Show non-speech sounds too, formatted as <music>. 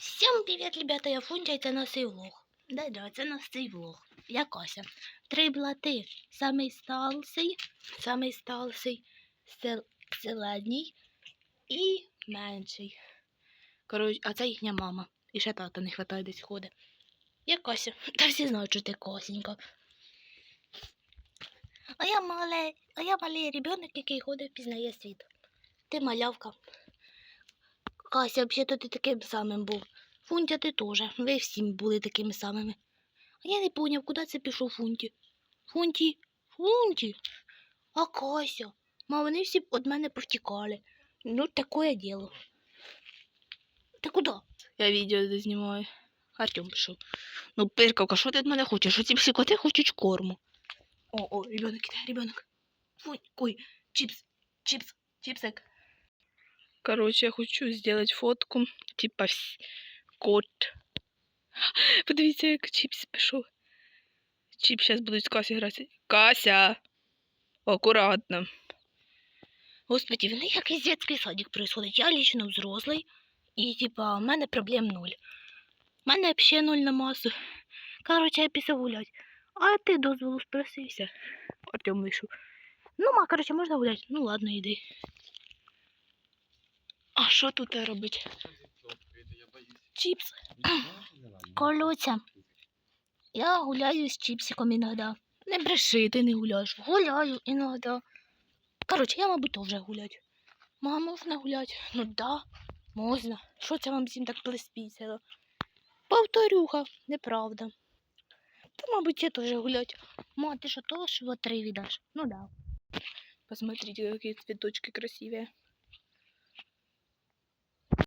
Всім привіт, ребята, я Фунтя, і це наш влог. Да-да, це наш влог. Я Кася. Три блати. Самий старший, самий старший, сел- середній менший. Коротше, а це їхня мама. І ще тата не хватає десь ходить. Я Кася. <laughs> Та всі знають, що ти Косенька. А я мале, а я малий ребенок, який ходить, пізнає світ. Ти малявка. Кася, взагалі ти таким самим був. Фунтя ти теж. Ви всі були такими самими. А я не поняв, куди це пішов Фунті. Фунті, Фунті. А Кася. Ма, вони всі від мене повтікали. Ну, таке діло. Ти куди? Я відео знімаю. Артем пішов. Ну, пиркавка, що ти від мене хочеш? Оці всі коти хочуть корму. О, о, ребенок іде, ребенок. Фунь, ой, чипс, чипс, чипсик. Короче, я хочу сделать фотку, типа кот. <laughs> Подивіться, як чіпс пішов. Чіп зараз будуть з Касі грати. Кася! Акуратно. Господи, в них якийсь дитячий садик происходить. Я лично взрослий, і типа, в мене проблем нуль. У мене взагалі нуль на масу. Короче, я пішов гулять. А ти дозволу спросився. Артем вийшов. Ну, ма, короче, можна гуляти. Ну ладно, йди. А що тут робить? Чіпс. Колюця. Я гуляю з чіпсиком іноді. Не бреши, ти не гуляєш. Гуляю іноді. Коротше, я, мабуть, теж гулять. Мама, можна гуляти? Ну да, можна. Що це вам всім так плеспісило? Повторюха, неправда. Та, мабуть, я теж гулять. Ма, ти що теж в три віддаш? Ну да. Посмотрите, какие цветочки красивые.